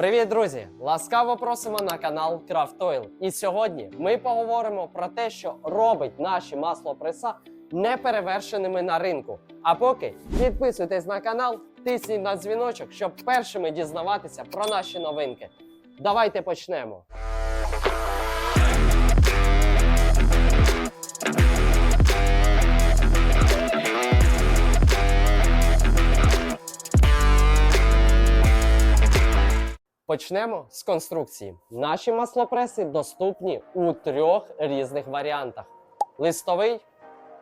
Привіт, друзі! Ласкаво просимо на канал Craft Oil. І сьогодні ми поговоримо про те, що робить наші маслопреса неперевершеними на ринку. А поки підписуйтесь на канал, тисніть на дзвіночок, щоб першими дізнаватися про наші новинки. Давайте почнемо. Почнемо з конструкції. Наші маслопреси доступні у трьох різних варіантах: листовий,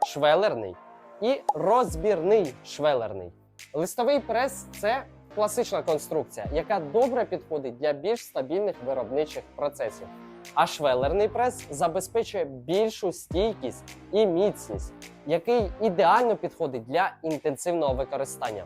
швелерний і розбірний швелерний. Листовий прес це класична конструкція, яка добре підходить для більш стабільних виробничих процесів. А швелерний прес забезпечує більшу стійкість і міцність, який ідеально підходить для інтенсивного використання.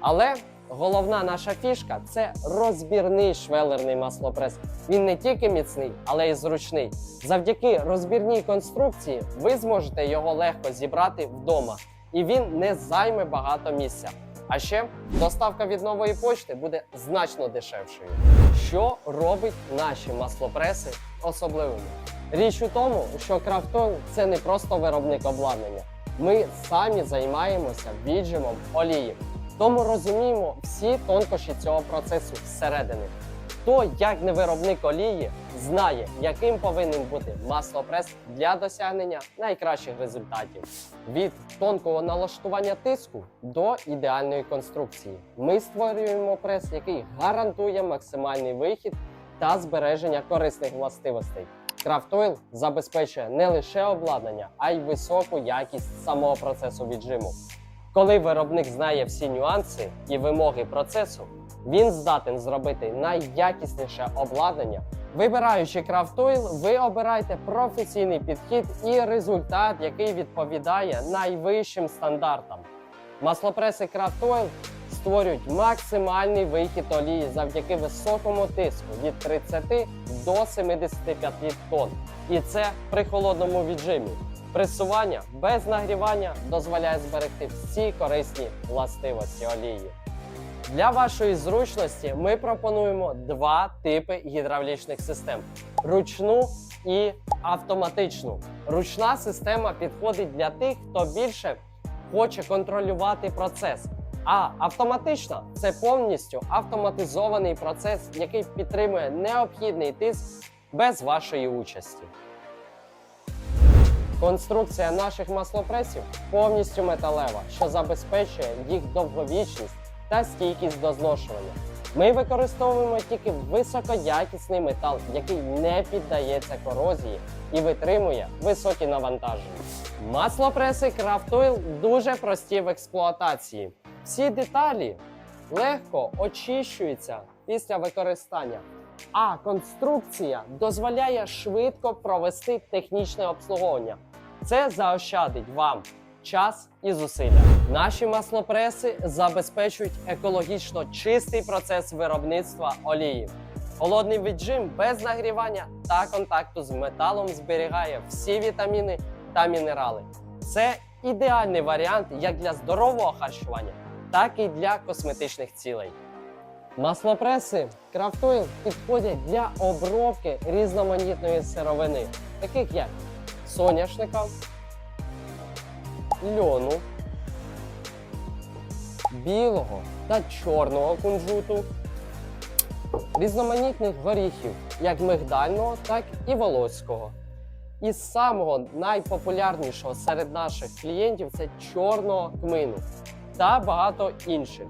Але головна наша фішка це розбірний швелерний маслопрес. Він не тільки міцний, але й зручний. Завдяки розбірній конструкції ви зможете його легко зібрати вдома, і він не займе багато місця. А ще доставка від нової почти буде значно дешевшою. Що робить наші маслопреси особливими? Річ у тому, що Крафтон це не просто виробник обладнання. Ми самі займаємося віджимом олії. Тому розуміємо всі тонкощі цього процесу зсередини. Хто, як не виробник олії, знає, яким повинен бути маслопрес для досягнення найкращих результатів. Від тонкого налаштування тиску до ідеальної конструкції. Ми створюємо прес, який гарантує максимальний вихід та збереження корисних властивостей. Крафтойл забезпечує не лише обладнання, а й високу якість самого процесу віджиму. Коли виробник знає всі нюанси і вимоги процесу, він здатен зробити найякісніше обладнання. Вибираючи Крафтойл, ви обираєте професійний підхід і результат, який відповідає найвищим стандартам. Маслопреси Крафтойл створюють максимальний вихід олії завдяки високому тиску від 30 до 75 тонн. І це при холодному віджимі. Пресування без нагрівання дозволяє зберегти всі корисні властивості олії. Для вашої зручності ми пропонуємо два типи гідравлічних систем: ручну і автоматичну. Ручна система підходить для тих, хто більше хоче контролювати процес. А автоматична це повністю автоматизований процес, який підтримує необхідний тиск без вашої участі. Конструкція наших маслопресів повністю металева, що забезпечує їх довговічність та стійкість до зношування. Ми використовуємо тільки високоякісний метал, який не піддається корозії і витримує високі навантаження. Маслопреси Craft дуже прості в експлуатації. Всі деталі легко очищуються після використання. А конструкція дозволяє швидко провести технічне обслуговування. Це заощадить вам час і зусилля. Наші маслопреси забезпечують екологічно чистий процес виробництва олії. Холодний віджим без нагрівання та контакту з металом зберігає всі вітаміни та мінерали. Це ідеальний варіант як для здорового харчування, так і для косметичних цілей. Маслопреси Oil підходять для обробки різноманітної сировини, таких як соняшника, льону, білого та чорного кунжуту, різноманітних горіхів, як мигдального, так і волоського. І самого найпопулярнішого серед наших клієнтів це чорного кмину та багато інших.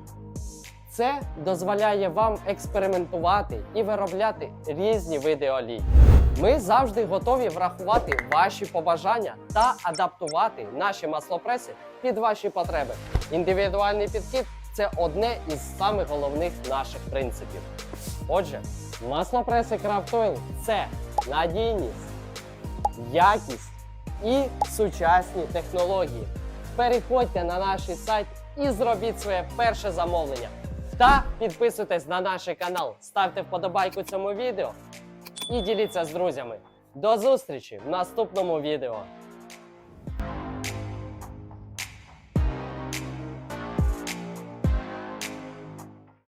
Це дозволяє вам експериментувати і виробляти різні види олій. Ми завжди готові врахувати ваші побажання та адаптувати наші маслопреси під ваші потреби. Індивідуальний підхід це одне із самих головних наших принципів. Отже, маслопреси Craft Oil – це надійність, якість і сучасні технології. Переходьте на наш сайт і зробіть своє перше замовлення. Та підписуйтесь на наш канал, ставте вподобайку цьому відео і діліться з друзями. До зустрічі в наступному відео.